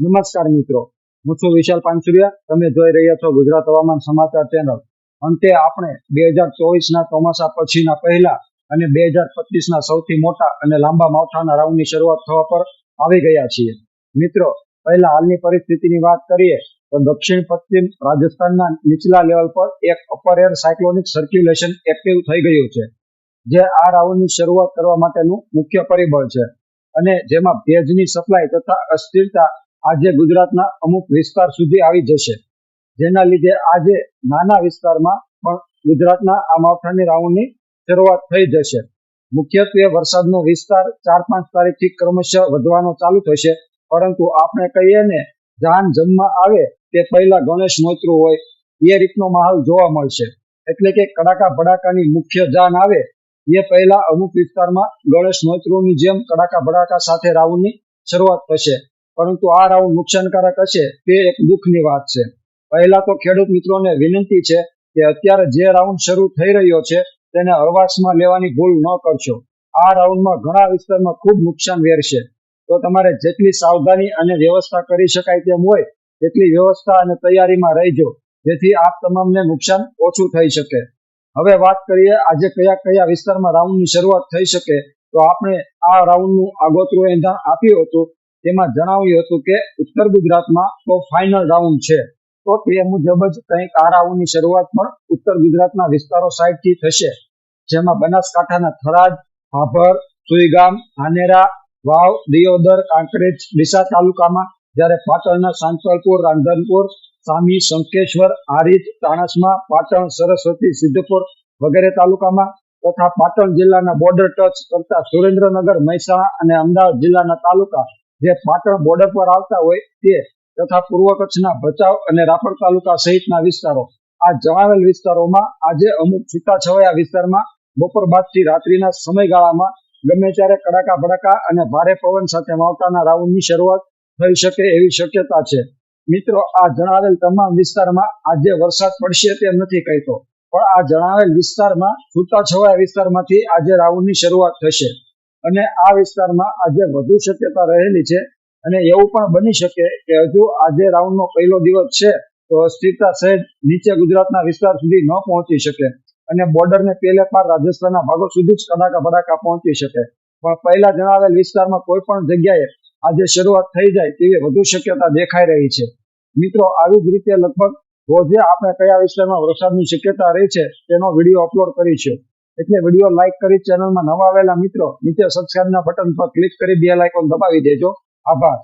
નમસ્કાર મિત્રો. હું છું વિશાલ પાનસુરિયા. તમે જોઈ રહ્યા છો ગુજરાત હવામાન સમાચાર ચેનલ. અંતે આપણે બે હજાર ચોવીસના ચોમાસા પછીના પહેલા અને બે હજાર પચીસના સૌથી મોટા અને લાંબા માવઠાના રાઉન્ડની શરૂઆત થવા પર આવી ગયા છીએ. મિત્રો, પહેલા હાલની પરિસ્થિતિની વાત કરીએ તો દક્ષિણ, પશ્ચિમ રાજસ્થાનના નીચલા લેવલ પર એક upper air cyclonic circulation active થઈ ગયું છે, જે આ રાઉન્ડની શરૂઆત કરવા માટેનું મુખ્ય પરિબળ છે. અને જેમાં ભેજની સપ્લાય તથા અસ્થિરતા આજે ગુજરાતના અમુક વિસ્તાર સુધી આવી જશે. જેના લીધે આજે નાના વિસ્તારમાં પણ ગુજરાતના આ માવઠાની રાઉન્ડની શરૂઆત થઈ જશે. મુખ્યત્વે વરસાદનો વિસ્તાર ચાર પાંચ તારીખથી ક્રમશઃ વધવાનો ચાલુ થશે. પરંતુ આપણે કહીએ ને, જાન જમવા આવે તે પહેલા ગણેશ નોતરું હોય, એ રીતનો માહોલ જોવા મળશે. એટલે કે કડાકા ભડાકાની મુખ્ય જાન આવે, એ પહેલા અમુક વિસ્તારમાં ગણેશ નોતરુની જેમ કડાકા ભડાકા સાથે રાઉન્ડની શરૂઆત થશે. પરંતુ આ રાઉન્ડ નુકસાનકારક હશે તે એક દુઃખની વાત છે. પહેલા તો ખેડૂત મિત્રોને વિનંતી છે કે અત્યારે જે રાઉન્ડ શરૂ થઈ રહ્યો છે તેને હળવાશમાં લેવાની ભૂલ ન કરશો. આ રાઉન્ડમાં ઘણા વિસ્તારમાં ખૂબ નુકસાન વેરશે. તો તમારે જેટલી સાવધાની અને વ્યવસ્થા કરી શકાય તેમ હોય તેટલી વ્યવસ્થા અને તૈયારીમાં રહેજો, જેથી આપ તમામને નુકસાન ઓછું થઈ શકે. હવે વાત કરીએ, આજે કયા કયા વિસ્તારમાં રાઉન્ડની શરૂઆત થઈ શકે, તો આપણે આ રાઉન્ડનું આગોતરું એંધાણ આપ્યું હતું. તેમાં જણાવ્યું હતું કે ઉત્તર ગુજરાતમાં તો ફાઇનલ રાઉન્ડ છે. તો તે મુજબ જ કંઈક આ રાઉન્ડની શરૂઆત પણ ઉત્તર ગુજરાતના વિસ્તારો સાઈડથી થશે. જેમાં બનાસકાંઠાના થરાદ, ભાભર, સુઈગામ, ધાનેરા, વાવ, દિયોદર, કાંકરેજ, ડીસા તાલુકામાં જ્યારે પાટણના સાંતલપુર રાંધનપુર, સામી, શંકેશ્વર, હારીજ, તાણસમા, પાટણ, સરસ્વતી, સિદ્ધપુર વગેરે તાલુકામાં તથા પાટણ જિલ્લાના બોર્ડર ટચ કરતા સુરેન્દ્રનગર, મહેસાણા અને અમદાવાદ જિલ્લાના તાલુકા જે પાટણ બોર્ડર પર આવતા હોય તે તથા પૂર્વ કચ્છના ભચાઉ અને રાપર તાલુકા સહિતના વિસ્તારો, આ જણાવેલ વિસ્તારોમાં આજે અમુક છૂટાછવાયા વિસ્તારમાં બપોર બાદથી રાત્રિના સમયગાળામાં ગમે ત્યારે કડાકા ભડાકા અને ભારે પવન સાથે માવતાના રાઉન્ડની શરૂઆત થઈ શકે એવી શક્યતા છે. મિત્રો, આ જણાવેલ તમામ વિસ્તારમાં આજે વરસાદ પડશે તેમ નથી કહેતો, પણ આ જણાવેલ વિસ્તારમાં છૂટાછવાયા વિસ્તારમાંથી આજે રાઉન્ડની શરૂઆત થશે. અને આ વિસ્તારમાં આજે વધુ શક્યતા રહેલી છે. અને એવું પણ બની શકે કે હજુ આજે રાઉન્ડનો પહેલો દિવસ છે, તો સ્થિરતા સહેજ નીચે ગુજરાતના વિસ્તાર સુધી ન પહોંચી શકે. અને બોર્ડરને પેલે પાર રાજસ્થાનના ભાગો સુધી જ કડાકા ભડાકા પહોંચી શકે. પણ પહેલા જણાવેલ વિસ્તારમાં કોઈ પણ જગ્યાએ આજે શરૂઆત થઈ જાય તેવી વધુ શક્યતા દેખાઈ રહી છે. મિત્રો, આવી જ રીતે લગભગ રોજે આપણે કયા વિસ્તારમાં વરસાદની શક્યતા રહી છે તેનો વીડિયો અપલોડ કરીશું એટલે વીડિયો લાઇક કરી ચેનલમાં નવા આવેલા મિત્રો, નીચે સબસ્ક્રાઇબના બટન પર ક્લિક કરી બે લાઇકોન દબાવી દેજો. આભાર.